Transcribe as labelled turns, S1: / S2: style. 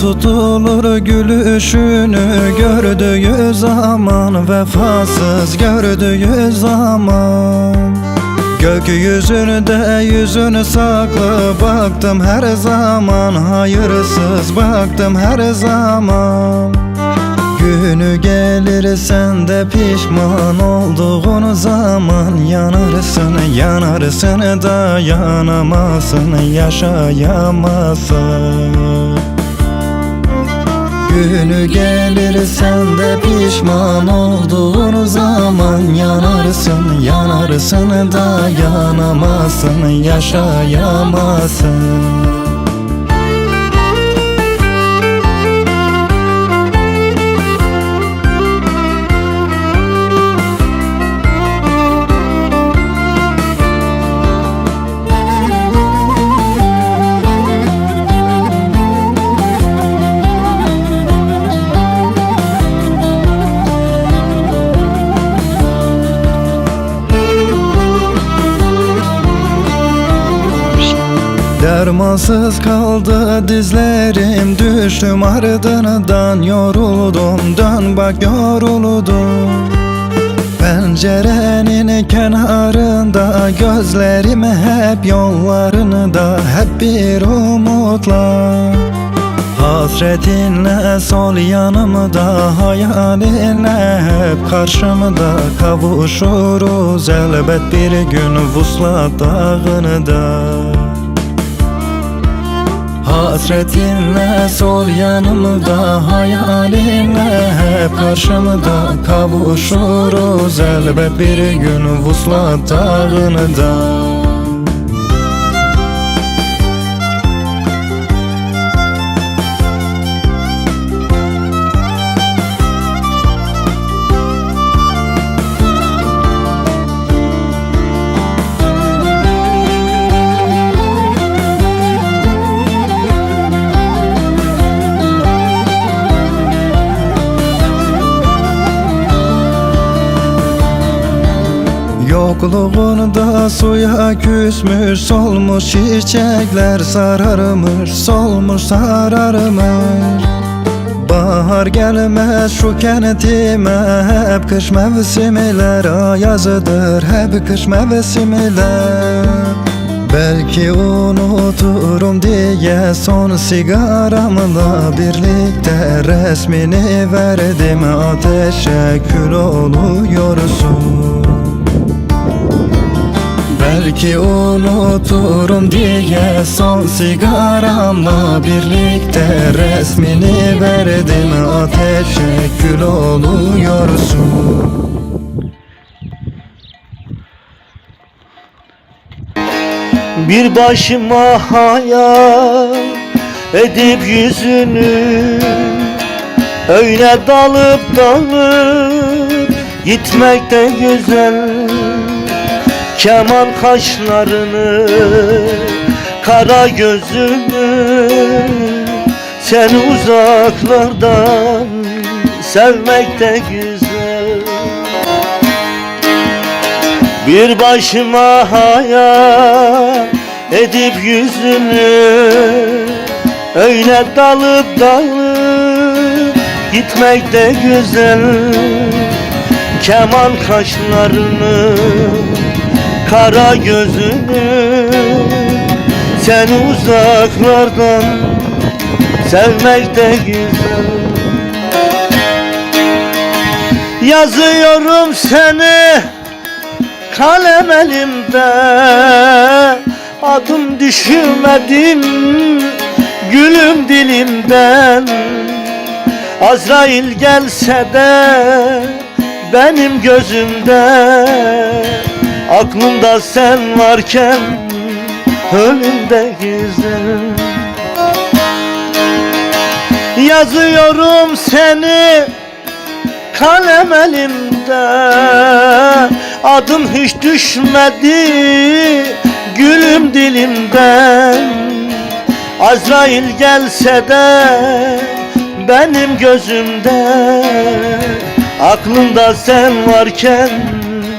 S1: tutulur gülüşünü gördüğü zaman Vefasız gördüğü zaman. Gökyüzünde yüzünü saklı baktım her zaman. Hayırsız baktım her zaman. Günü gelir sen de pişman olduğun zaman. Yanırsın yanarsın dayanamazsın yaşayamazsın Günü gelir sen de pişman olduğun zaman Yanarsın yanarsın dayanamazsın yaşayamazsın Dermansız kaldı dizlerim Düştüm ardından yoruldum. Dön bak yoruldum. Pencerenin kenarında Gözlerim hep yollarında Hep bir umutla. Hasretinle sol yanımda Hayalinle hep karşımda. Kavuşuruz elbet bir gün Vuslat dağında Hasretinle sol yanımda Hayalinle hep karşımda. Kavuşuruz elbet bir gün Vuslat dağında Yokluğunda suya küsmüş Solmuş çiçekler sararmış Solmuş sararmış. Bahar gelmez şu kentime Hep kış mevsimler ayazıdır Hep kış mevsimler Belki unuturum diye son sigaramla birlikte resmini verdim ateşe kül oluyorsun Belki unuturum diye son sigaramla birlikte resmini verdim. Ateşe kül oluyorsun.
S2: Bir başıma hayal edip yüzünü Öyle dalıp dalıp gitmek de güzel Keman kaşlarını, kara gözünü Sen uzaklardan sevmek de güzel. Bir başıma hayal edip yüzünü Öyle dalıp dalıp gitmek de güzel. Keman kaşlarını, kara gözünü Sen uzaklardan sevmek de güzel. Yazıyorum seni kalem elimde. Adım düşürmedim gülüm dilimden. Azrail gelse de benim gözümde Aklımda sen varken ölümde güzel Yazıyorum seni kalem elimde. Adım hiç düşmedi gülüm dilimden. Azrail gelse de benim gözümde. Aklımda sen varken